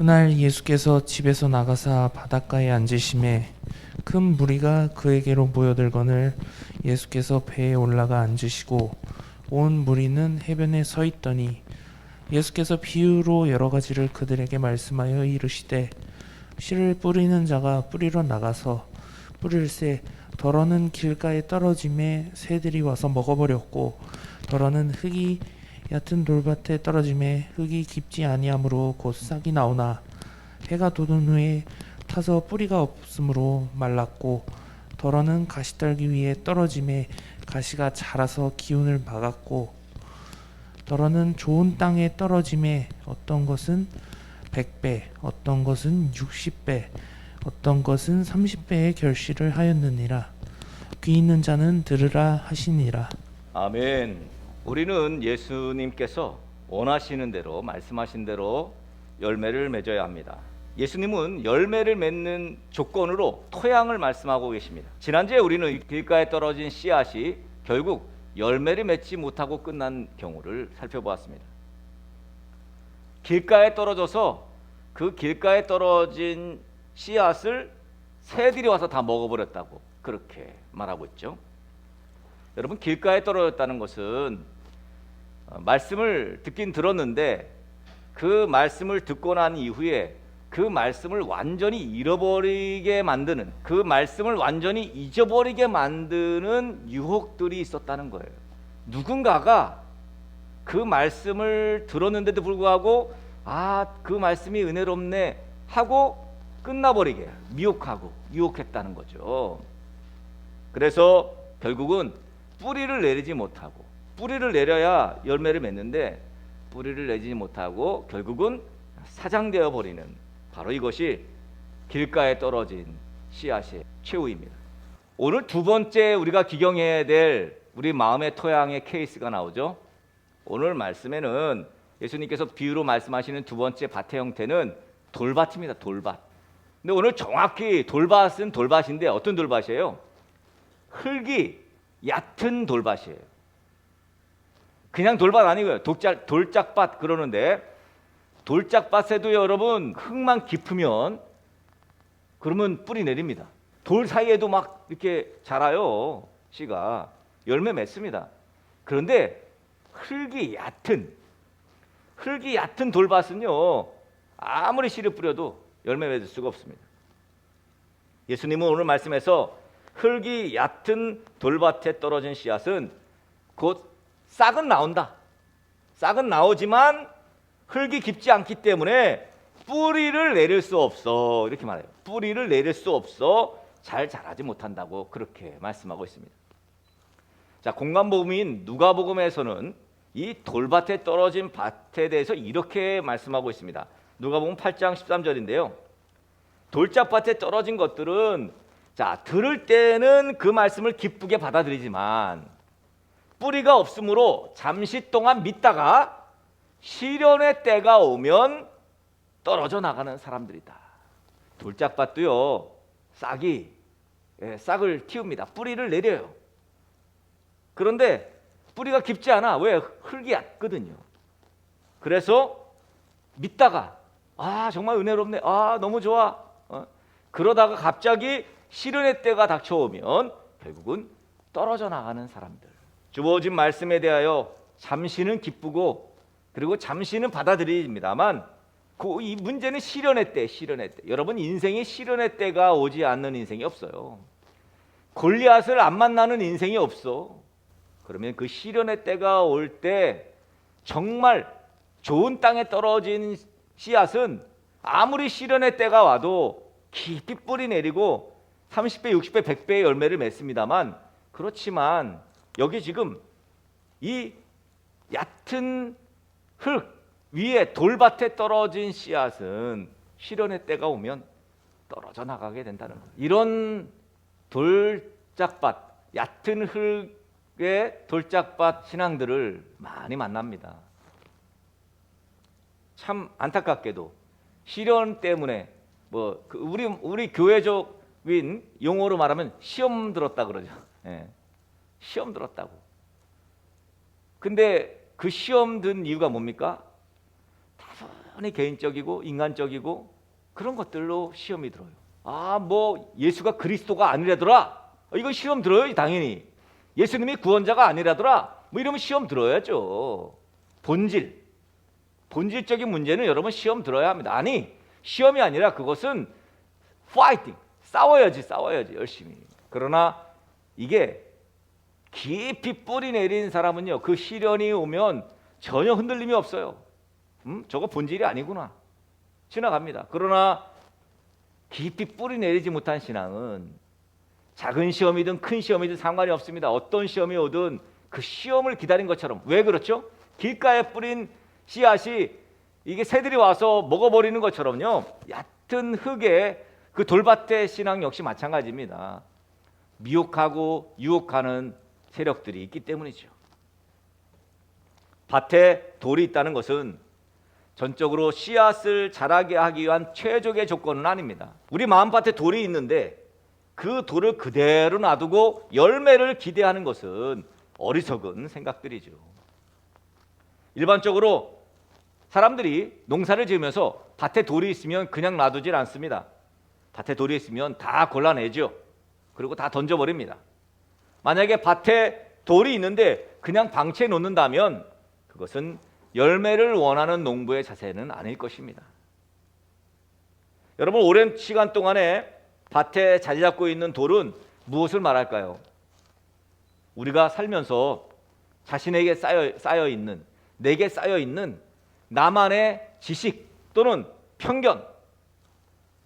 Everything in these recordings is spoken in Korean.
그날 예수께서 집에서 나가사 바닷가에 앉으심에 큰 무리가 그에게로 모여들거늘 예수께서 배에 올라가 앉으시고 온 무리는 해변에 서 있더니 예수께서 비유로 여러 가지를 그들에게 말씀하여 이르시되 씨를 뿌리는 자가 뿌리러 나가서 뿌릴 새 덜어는 길가에 떨어짐에 새들이 와서 먹어버렸고 덜어는 흙이 얕은 돌밭에 떨어짐에 흙이 깊지 아니하므로 곧 싹이 나오나 해가 돋은 후에 타서 뿌리가 없으므로 말랐고 덜어는 가시 떨기 위에 떨어짐에 가시가 자라서 기운을 막았고 덜어는 좋은 땅에 떨어짐에 어떤 것은 100배 어떤 것은 60배 어떤 것은 30배의 결실을 하였느니라 귀 있는 자는 들으라 하시니라 아멘. 우리는 예수님께서 원하시는 대로 말씀하신 대로 열매를 맺어야 합니다. 예수님은 열매를 맺는 조건으로 토양을 말씀하고 계십니다. 지난주에 우리는 길가에 떨어진 씨앗이 결국 열매를 맺지 못하고 끝난 경우를 살펴보았습니다. 길가에 떨어져서 그 길가에 떨어진 씨앗을 새들이 와서 다 먹어버렸다고 그렇게 말하고 있죠. 여러분 길가에 떨어졌다는 것은 어, 말씀을 듣긴 들었는데 그 말씀을 듣고 난 이후에 그 말씀을 완전히 잃어버리게 만드는 그 말씀을 완전히 잊어버리게 만드는 유혹들이 있었다는 거예요. 누군가가 그 말씀을 들었는데도 불구하고 아 그 말씀이 은혜롭네 하고 끝나버리게 미혹하고 유혹했다는 거죠. 그래서 결국은 뿌리를 내리지 못하고 뿌리를 내려야 열매를 맺는데 뿌리를 내지 못하고 결국은 사장되어 버리는 바로 이것이 길가에 떨어진 씨앗의 최후입니다. 오늘 두 번째 우리가 기경해야 될 우리 마음의 토양의 케이스가 나오죠. 오늘 말씀에는 예수님께서 비유로 말씀하시는 두 번째 밭의 형태는 돌밭입니다. 돌밭. 근데 오늘 정확히 돌밭은 돌밭인데 어떤 돌밭이에요? 흙이 얕은 돌밭이에요. 그냥 돌밭 아니고요. 돌짝, 돌짝밭 그러는데 돌짝밭에도 여러분 흙만 깊으면 그러면 뿌리 내립니다. 돌 사이에도 막 이렇게 자라요. 씨가 열매 맺습니다. 그런데 흙이 얕은 흙이 얕은 돌밭은요 아무리 씨를 뿌려도 열매 맺을 수가 없습니다. 예수님은 오늘 말씀에서 흙이 얕은 돌밭에 떨어진 씨앗은 곧 싹은 나온다. 싹은 나오지만 흙이 깊지 않기 때문에 뿌리를 내릴 수 없어. 이렇게 말해요. 뿌리를 내릴 수 없어. 잘 자라지 못한다고 그렇게 말씀하고 있습니다. 자, 공간복음인 누가복음에서는 이 돌밭에 떨어진 밭에 대해서 이렇게 말씀하고 있습니다. 누가복음 8장 13절인데요. 돌짝밭에 떨어진 것들은 자, 들을 때는 그 말씀을 기쁘게 받아들이지만 뿌리가 없으므로 잠시 동안 믿다가 시련의 때가 오면 떨어져 나가는 사람들이다. 돌짝밭도요, 싹이 예, 싹을 틔웁니다. 뿌리를 내려요. 그런데 뿌리가 깊지 않아. 왜? 흙이 얕거든요. 그래서 믿다가 아 정말 은혜롭네. 아 너무 좋아. 어? 그러다가 갑자기 시련의 때가 닥쳐오면 결국은 떨어져 나가는 사람들. 주어진 말씀에 대하여 잠시는 기쁘고 그리고 잠시는 받아들입니다만 그 이 문제는 시련의 때, 시련의 때. 여러분 인생에 시련의 때가 오지 않는 인생이 없어요. 골리앗을 안 만나는 인생이 없어. 그러면 그 시련의 때가 올 때 정말 좋은 땅에 떨어진 씨앗은 아무리 시련의 때가 와도 깊이 뿌리 내리고 30배, 60배, 100배의 열매를 맺습니다만 그렇지만 여기 지금 이 얕은 흙 위에 돌밭에 떨어진 씨앗은 시련의 때가 오면 떨어져 나가게 된다는 거예요. 이런 돌짝밭, 얕은 흙의 돌짝밭 신앙들을 많이 만납니다. 참 안타깝게도 시련 때문에 뭐 그 우리 우리 교회적인 용어로 말하면 시험 들었다 그러죠. 예. 시험 들었다고. 근데 그 시험 든 이유가 뭡니까? 다분히 개인적이고 인간적이고 그런 것들로 시험이 들어요. 아, 뭐 예수가 그리스도가 아니라더라. 어, 이건 시험 들어요, 당연히. 예수님이 구원자가 아니라더라. 뭐 이러면 시험 들어야죠. 본질. 본질적인 문제는 여러분 시험 들어야 합니다. 아니, 시험이 아니라 그것은 파이팅. 싸워야지, 싸워야지 열심히. 그러나 이게 깊이 뿌리 내린 사람은요. 그 시련이 오면 전혀 흔들림이 없어요. 음? 저거 본질이 아니구나. 지나갑니다. 그러나 깊이 뿌리 내리지 못한 신앙은 작은 시험이든 큰 시험이든 상관이 없습니다. 어떤 시험이 오든 그 시험을 기다린 것처럼 왜 그렇죠? 길가에 뿌린 씨앗이 이게 새들이 와서 먹어버리는 것처럼요. 얕은 흙에 그 돌밭의 신앙 역시 마찬가지입니다. 미혹하고 유혹하는 세력들이 있기 때문이죠. 밭에 돌이 있다는 것은 전적으로 씨앗을 자라게 하기 위한 최적의 조건은 아닙니다. 우리 마음밭에 돌이 있는데 그 돌을 그대로 놔두고 열매를 기대하는 것은 어리석은 생각들이죠. 일반적으로 사람들이 농사를 지으면서 밭에 돌이 있으면 그냥 놔두질 않습니다. 밭에 돌이 있으면 다 골라내죠. 그리고 다 던져버립니다. 만약에 밭에 돌이 있는데 그냥 방치해 놓는다면 그것은 열매를 원하는 농부의 자세는 아닐 것입니다. 여러분 오랜 시간 동안에 밭에 자리 잡고 있는 돌은 무엇을 말할까요? 우리가 살면서 자신에게 쌓여, 쌓여 있는 내게 쌓여 있는 나만의 지식 또는 편견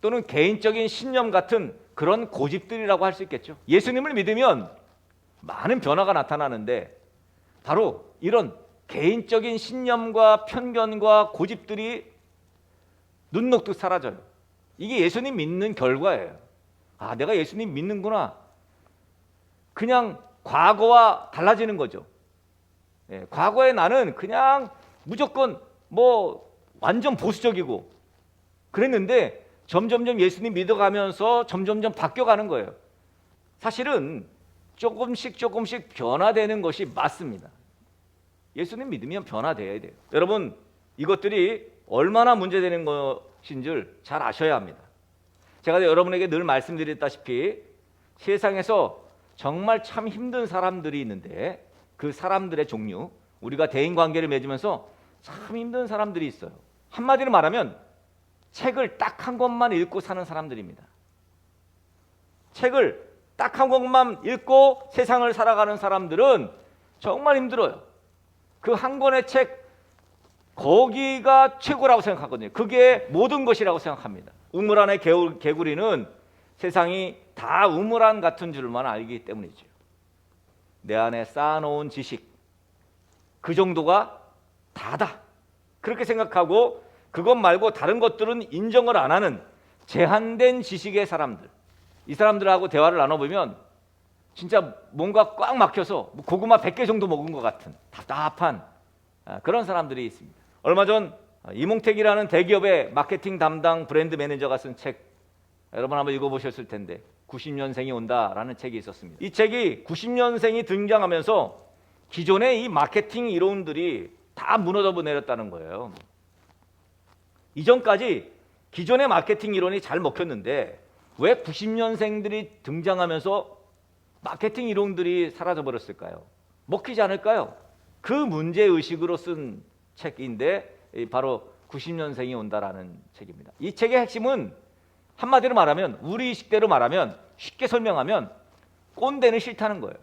또는 개인적인 신념 같은 그런 고집들이라고 할 수 있겠죠. 예수님을 믿으면 많은 변화가 나타나는데 바로 이런 개인적인 신념과 편견과 고집들이 눈 녹듯 사라져요. 이게 예수님 믿는 결과예요. 아, 내가 예수님 믿는구나. 그냥 과거와 달라지는 거죠. 예, 과거에 나는 그냥 무조건 뭐 완전 보수적이고 그랬는데 점점점 예수님 믿어가면서 점점점 바뀌어가는 거예요. 사실은 조금씩 조금씩 변화되는 것이 맞습니다. 예수님 믿으면 변화돼야 돼요. 여러분 이것들이 얼마나 문제되는 것인 줄 잘 아셔야 합니다. 제가 여러분에게 늘 말씀드렸다시피 세상에서 정말 참 힘든 사람들이 있는데 그 사람들의 종류 우리가 대인 관계를 맺으면서 참 힘든 사람들이 있어요. 한마디로 말하면 책을 딱 한 권만 읽고 사는 사람들입니다. 책을 딱 한 권만 읽고 세상을 살아가는 사람들은 정말 힘들어요. 그 한 권의 책 거기가 최고라고 생각하거든요. 그게 모든 것이라고 생각합니다. 우물 안의 개울, 개구리는 세상이 다 우물 안 같은 줄만 알기 때문이죠. 내 안에 쌓아놓은 지식 그 정도가 다다. 그렇게 생각하고 그것 말고 다른 것들은 인정을 안 하는 제한된 지식의 사람들. 이 사람들하고 대화를 나눠보면 진짜 뭔가 꽉 막혀서 뭐 고구마 100개 정도 먹은 것 같은 답답한 아, 그런 사람들이 있습니다. 얼마 전 이몽택이라는 대기업의 마케팅 담당 브랜드 매니저가 쓴 책 여러분 한번 읽어보셨을 텐데 90년생이 온다라는 책이 있었습니다. 이 책이 90년생이 등장하면서 기존의 이 마케팅 이론들이 다 무너져 내렸다는 거예요. 이전까지 기존의 마케팅 이론이 잘 먹혔는데 왜 90년생들이 등장하면서 마케팅 이론들이 사라져 버렸을까요? 먹히지 않을까요? 그 문제 의식으로 쓴 책인데 이 바로 90년생이 온다라는 책입니다. 이 책의 핵심은 한마디로 말하면 우리 식대로 말하면 쉽게 설명하면 꼰대는 싫다는 거예요.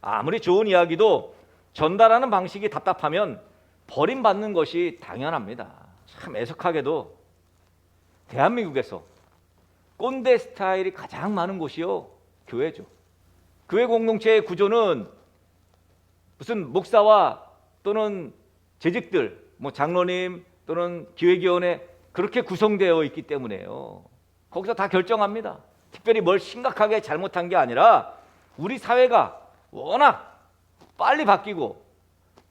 아무리 좋은 이야기도 전달하는 방식이 답답하면 버림받는 것이 당연합니다. 참 애석하게도 대한민국에서 꼰대 스타일이 가장 많은 곳이요 교회죠. 교회 공동체의 구조는 무슨 목사와 또는 재직들, 뭐 장로님 또는 기획위원회 그렇게 구성되어 있기 때문에요. 거기서 다 결정합니다. 특별히 뭘 심각하게 잘못한 게 아니라 우리 사회가 워낙 빨리 바뀌고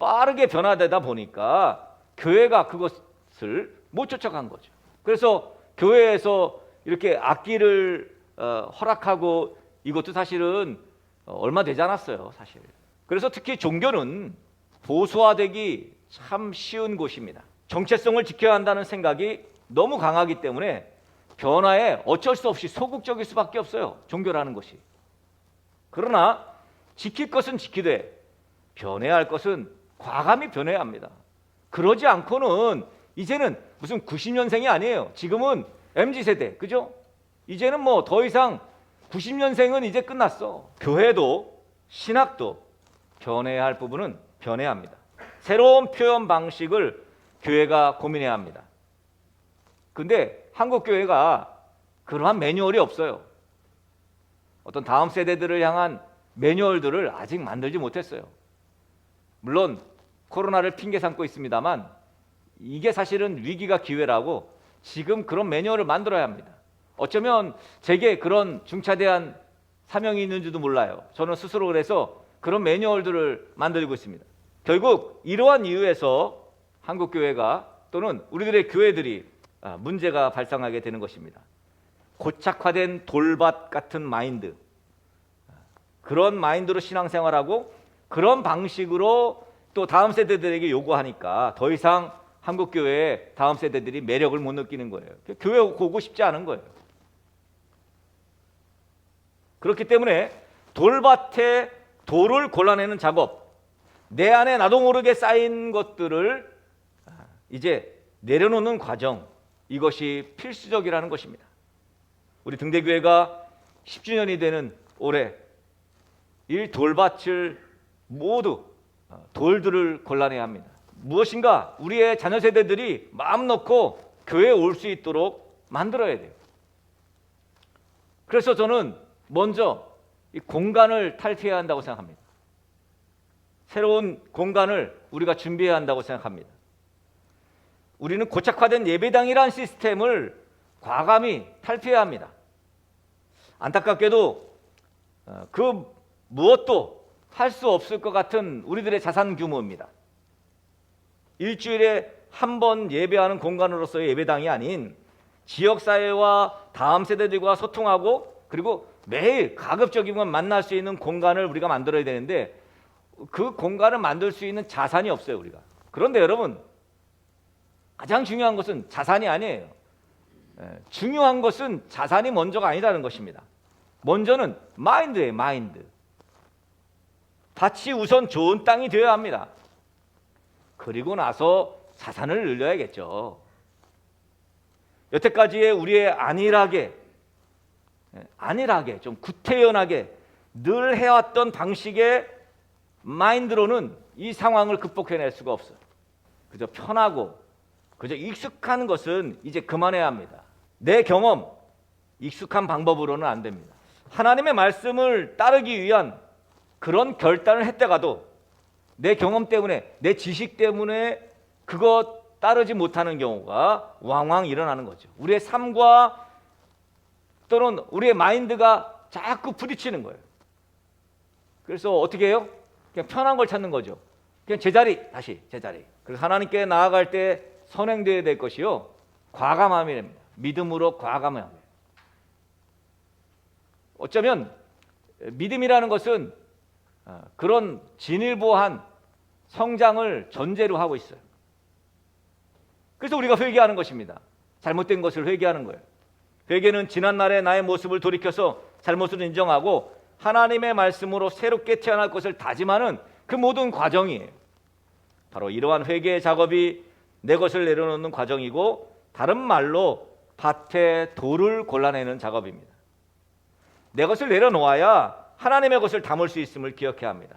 빠르게 변화되다 보니까 교회가 그것을 못 쫓아간 거죠. 그래서 교회에서 이렇게 악기를 어, 허락하고 이것도 사실은 어, 얼마 되지 않았어요, 사실. 그래서 특히 종교는 보수화되기 참 쉬운 곳입니다. 정체성을 지켜야 한다는 생각이 너무 강하기 때문에 변화에 어쩔 수 없이 소극적일 수밖에 없어요. 종교라는 것이. 그러나 지킬 것은 지키되 변해야 할 것은 과감히 변해야 합니다. 그러지 않고는 이제는 무슨 90년생이 아니에요. 지금은 MZ 세대, 그죠? 이제는 뭐 더 이상 90년생은 이제 끝났어. 교회도 신학도 변해야 할 부분은 변해야 합니다. 새로운 표현 방식을 교회가 고민해야 합니다. 근데 한국 교회가 그러한 매뉴얼이 없어요. 어떤 다음 세대들을 향한 매뉴얼들을 아직 만들지 못했어요. 물론 코로나를 핑계 삼고 있습니다만 이게 사실은 위기가 기회라고 지금 그런 매뉴얼을 만들어야 합니다. 어쩌면 제게 그런 중차대한 사명이 있는지도 몰라요. 저는 스스로 그래서 그런 매뉴얼들을 만들고 있습니다. 결국 이러한 이유에서 한국 교회가 또는 우리들의 교회들이 아, 문제가 발생하게 되는 것입니다. 고착화된 돌밭 같은 마인드, 그런 마인드로 신앙생활하고 그런 방식으로 또 다음 세대들에게 요구하니까 더 이상 한국 교회의 다음 세대들이 매력을 못 느끼는 거예요. 교회 오고 싶지 않은 거예요. 그렇기 때문에 돌밭에 돌을 골라내는 작업, 내 안에 나도 모르게 쌓인 것들을 이제 내려놓는 과정, 이것이 필수적이라는 것입니다. 우리 등대교회가 10주년이 되는 올해 이 돌밭을 모두 어, 돌들을 골라내야 합니다. 무엇인가 우리의 자녀 세대들이 마음 놓고 교회에 올 수 있도록 만들어야 돼요. 그래서 저는 먼저 이 공간을 탈퇴해야 한다고 생각합니다. 새로운 공간을 우리가 준비해야 한다고 생각합니다. 우리는 고착화된 예배당이란 시스템을 과감히 탈피해야 합니다. 안타깝게도 어, 그 무엇도 할 수 없을 것 같은 우리들의 자산 규모입니다. 일주일에 한 번 예배하는 공간으로서의 예배당이 아닌 지역 사회와 다음 세대들과 소통하고 그리고 매일 가급적이면 만날 수 있는 공간을 우리가 만들어야 되는데 그 공간을 만들 수 있는 자산이 없어요 우리가. 그런데 여러분 가장 중요한 것은 자산이 아니에요. 예, 중요한 것은 자산이 먼저가 아니라는 것입니다. 먼저는 마인드예요, 마인드. 밭이 우선 좋은 땅이 되어야 합니다. 그리고 나서 자산을 늘려야겠죠. 여태까지의 우리의 안일하게, 예, 안일하게, 좀 구태연하게 늘 해왔던 방식의 마인드로는 이 상황을 극복해낼 수가 없어요. 그저 편하고 그저 익숙한 것은 이제 그만해야 합니다. 내 경험, 익숙한 방법으로는 안 됩니다. 하나님의 말씀을 따르기 위한 그런 결단을 했다가도 내 경험 때문에, 내 지식 때문에 그것 따르지 못하는 경우가 왕왕 일어나는 거죠. 우리의 삶과 또는 우리의 마인드가 자꾸 부딪히는 거예요. 그래서 어떻게 해요? 그냥 편한 걸 찾는 거죠. 그냥 제자리, 다시 제자리. 그래서 하나님께 나아갈 때 선행되어야 될 것이요. 과감함이랍니다. 믿음으로 과감함. 어쩌면 믿음이라는 것은 어, 그런 진일보한 성장을 전제로 하고 있어요. 그래서 우리가 회개하는 것입니다. 잘못된 것을 회개하는 거예요. 회개는 지난날의 나의 모습을 돌이켜서 잘못을 인정하고 하나님의 말씀으로 새롭게 태어날 것을 다짐하는 그 모든 과정이에요. 바로 이러한 회개의 작업이 내 것을 내려놓는 과정이고 다른 말로 밭에 돌을 골라내는 작업입니다. 내 것을 내려놓아야 하나님의 것을 담을 수 있음을 기억해야 합니다.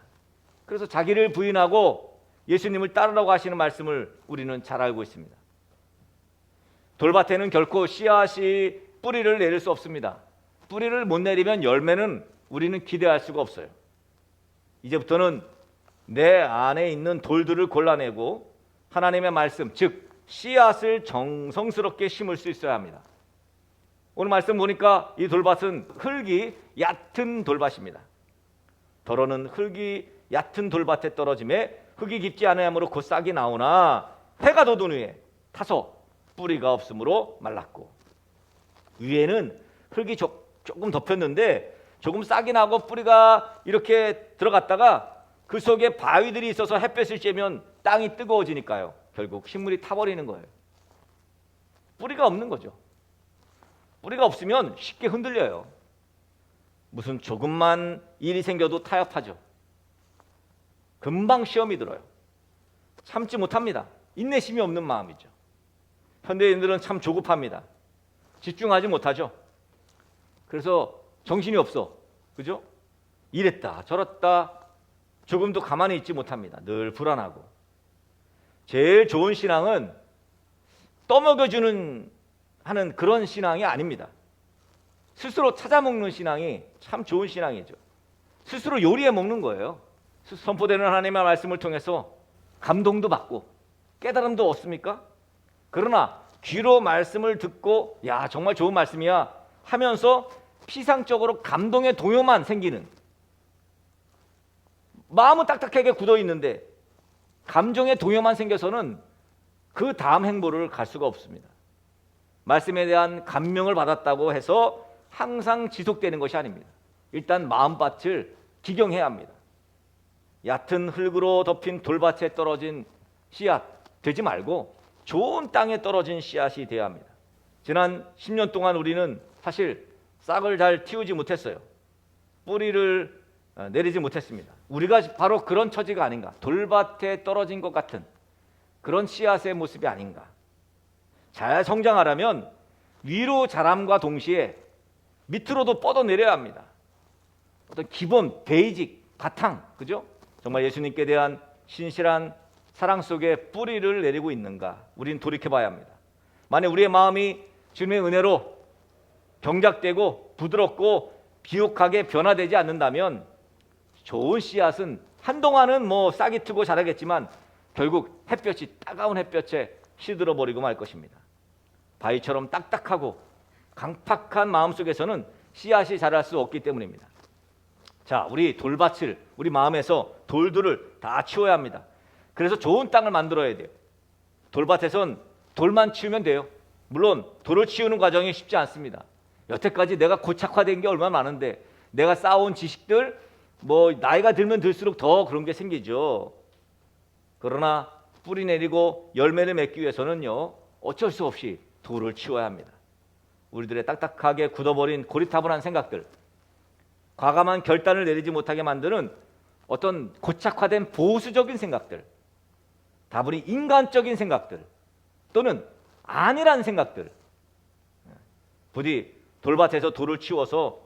그래서 자기를 부인하고 예수님을 따르라고 하시는 말씀을 우리는 잘 알고 있습니다. 돌밭에는 결코 씨앗이 뿌리를 내릴 수 없습니다. 뿌리를 못 내리면 열매는 우리는 기대할 수가 없어요. 이제부터는 내 안에 있는 돌들을 골라내고 하나님의 말씀, 즉 씨앗을 정성스럽게 심을 수 있어야 합니다. 오늘 말씀 보니까 이 돌밭은 흙이 얕은 돌밭입니다. 더러는 흙이 얕은 돌밭에 떨어짐에 흙이 깊지 않으므로 곧 싹이 나오나 해가 돋은 후에 타서 뿌리가 없으므로 말랐고 위에는 흙이 조, 조금 덮였는데 조금 싹이 나고 뿌리가 이렇게 들어갔다가 그 속에 바위들이 있어서 햇볕을 쬐면 땅이 뜨거워지니까요. 결국 식물이 타버리는 거예요. 뿌리가 없는 거죠. 뿌리가 없으면 쉽게 흔들려요. 무슨 조금만 일이 생겨도 타협하죠. 금방 시험이 들어요. 참지 못합니다. 인내심이 없는 마음이죠. 현대인들은 참 조급합니다. 집중하지 못하죠. 그래서 정신이 없어. 그죠? 이랬다 저랬다 조금도 가만히 있지 못합니다. 늘 불안하고. 제일 좋은 신앙은 떠먹여주는 하는 그런 신앙이 아닙니다. 스스로 찾아 먹는 신앙이 참 좋은 신앙이죠. 스스로 요리해 먹는 거예요. 스- 선포되는 하나님의 말씀을 통해서 감동도 받고 깨달음도 얻습니까? 그러나 귀로 말씀을 듣고 야 정말 좋은 말씀이야 하면서 피상적으로 감동의 동요만 생기는 마음은 딱딱하게 굳어 있는데 감정의 동요만 생겨서는 그 다음 행보를 갈 수가 없습니다. 말씀에 대한 감명을 받았다고 해서 항상 지속되는 것이 아닙니다. 일단 마음밭을 기경해야 합니다. 얕은 흙으로 덮인 돌밭에 떨어진 씨앗 되지 말고 좋은 땅에 떨어진 씨앗이 되어야 합니다. 지난 10년 동안 우리는 사실 싹을 잘 틔우지 못했어요. 뿌리를 어, 내리지 못했습니다. 우리가 바로 그런 처지가 아닌가. 돌밭에 떨어진 것 같은 그런 씨앗의 모습이 아닌가. 잘 성장하려면 위로 자람과 동시에 밑으로도 뻗어 내려야 합니다. 어떤 기본 베이직 바탕 그죠? 정말 예수님께 대한 신실한 사랑 속에 뿌리를 내리고 있는가? 우리는 돌이켜 봐야 합니다. 만약 우리의 마음이 주님의 은혜로 경작되고 부드럽고 비옥하게 변화되지 않는다면 좋은 씨앗은 한동안은 뭐 싹이 트고 자라겠지만 결국 햇볕이 따가운 햇볕에 시들어 버리고 말 것입니다. 바위처럼 딱딱하고 강팍한 마음 속에서는 씨앗이 자랄 수 없기 때문입니다. 자, 우리 돌밭을 우리 마음에서 돌들을 다 치워야 합니다. 그래서 좋은 땅을 만들어야 돼요. 돌밭에선 돌만 치우면 돼요. 물론 돌을 치우는 과정이 쉽지 않습니다. 여태까지 내가 고착화된 게 얼마나 많은데 내가 쌓아온 지식들 뭐 나이가 들면 들수록 더 그런 게 생기죠. 그러나 뿌리 내리고 열매를 맺기 위해서는요 어쩔 수 없이 돌을 치워야 합니다. 우리들의 딱딱하게 굳어버린 고리타분한 생각들, 과감한 결단을 내리지 못하게 만드는 어떤 고착화된 보수적인 생각들, 다분히 인간적인 생각들 또는 아니란 생각들 부디 돌밭에서 돌을 치워서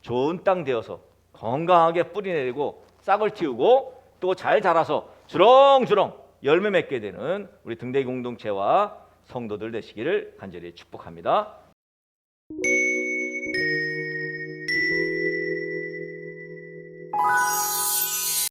좋은 땅 되어서 건강하게 뿌리 내리고 싹을 틔우고 또 잘 자라서 주렁주렁 열매 맺게 되는 우리 등대기 공동체와 성도들 되시기를 간절히 축복합니다.